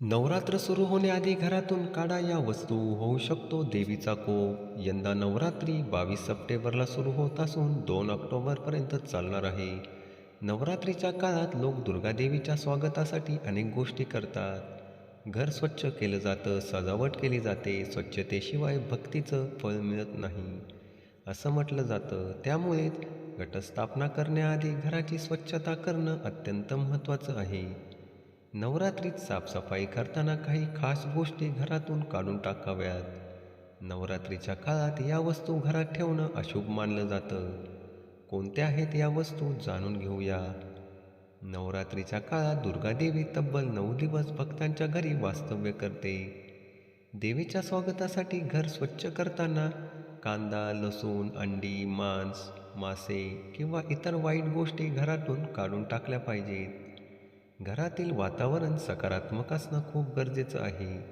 नवरात्र सुरू होण्याआधी घरातून काढा या वस्तू. होऊ शकतो देवीचा कोप. यंदा नवरात्री बावीस सप्टेंबरला सुरू होत असून दोन ऑक्टोबरपर्यंत चालणार आहे. नवरात्रीच्या काळात लोक दुर्गादेवीच्या स्वागतासाठी अनेक गोष्टी करतात. घर स्वच्छ केलं जातं सजावट केली जाते स्वच्छतेशिवाय भक्तीचं फळ मिळत नाही. असं म्हटलं जातं. त्यामुळे घटस्थापना करण्याआधी घराची स्वच्छता करणं अत्यंत महत्त्वाचं आहे. नवरात्रीत साफसफाई करताना काही खास गोष्टी घरातून काढून टाकाव्यात. नवरात्रीच्या काळात या वस्तू घरात ठेवणं अशुभ मानलं जातं. कोणत्या आहेत या वस्तू जाणून घेऊया. नवरात्रीच्या काळात दुर्गादेवी तब्बल नऊ दिवस भक्तांच्या घरी वास्तव्य करते. देवीच्या स्वागतासाठी घर स्वच्छ करताना कांदा लसूण अंडी मांस मासे किंवा इतर वाईट गोष्टी घरातून काढून टाकल्या पाहिजेत. घरातील वातावरण सकारात्मक असणं खूप गरजेचं आहे.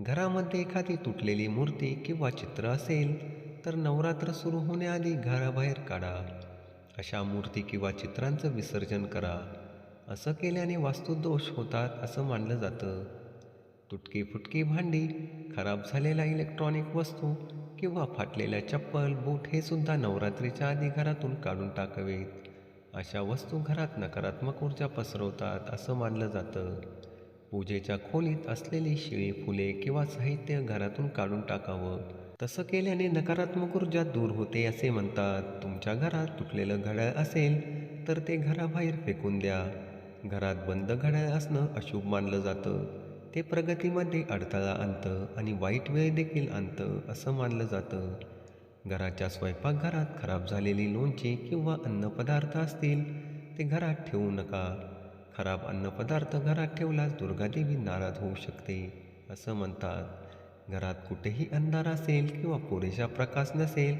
घरामध्ये एखादी तुटलेली मूर्ती किंवा चित्र असेल तर नवरात्र सुरू होण्याआधी घराबाहेर काढा. अशा मूर्ती किंवा चित्रांचं विसर्जन करा. असं केल्याने वास्तुदोष होतात असं मानलं जातं. तुटकी फुटकी भांडी खराब झालेल्या इलेक्ट्रॉनिक वस्तू किंवा फाटलेल्या चप्पल बूट हे सुद्धा नवरात्रीच्या आधी घरातून काढून टाकावेत. अशा वस्तू घरात नकारात्मक ऊर्जा पसरवतात असं मानलं जातं. पूजेच्या खोलीत असलेली शिळी फुले किंवा साहित्य घरातून काढून टाकावं. तसं केल्याने नकारात्मक ऊर्जा दूर होते असे म्हणतात. तुमच्या घरात तुटलेलं घड्याळ असेल तर ते घराबाहेर फेकून द्या. घरात बंद घड्याळ असणं अशुभ मानलं जातं. ते प्रगतीमध्ये अडथळा आणतं आणि वाईट वेळ देखील आणतं असं मानलं जातं. घराच्या स्वयंपाकघरात खराब झालेली लोणची किंवा अन्नपदार्थ असतील ते घरात ठेवू नका. खराब अन्नपदार्थ घरात ठेवल्यास दुर्गादेवी नाराज होऊ शकते असं म्हणतात. घरात कुठेही अंधार असेल किंवा पुरेशा प्रकाश नसेल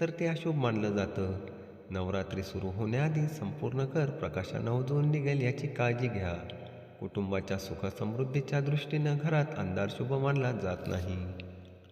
तर ते अशुभ मानलं जातं. नवरात्री सुरू होण्याआधी संपूर्ण घर प्रकाशानं उजवून निघेल याची काळजी घ्या. कुटुंबाच्या सुखसमृद्धीच्या दृष्टीनं घरात अंधार शुभ मानला जात नाही.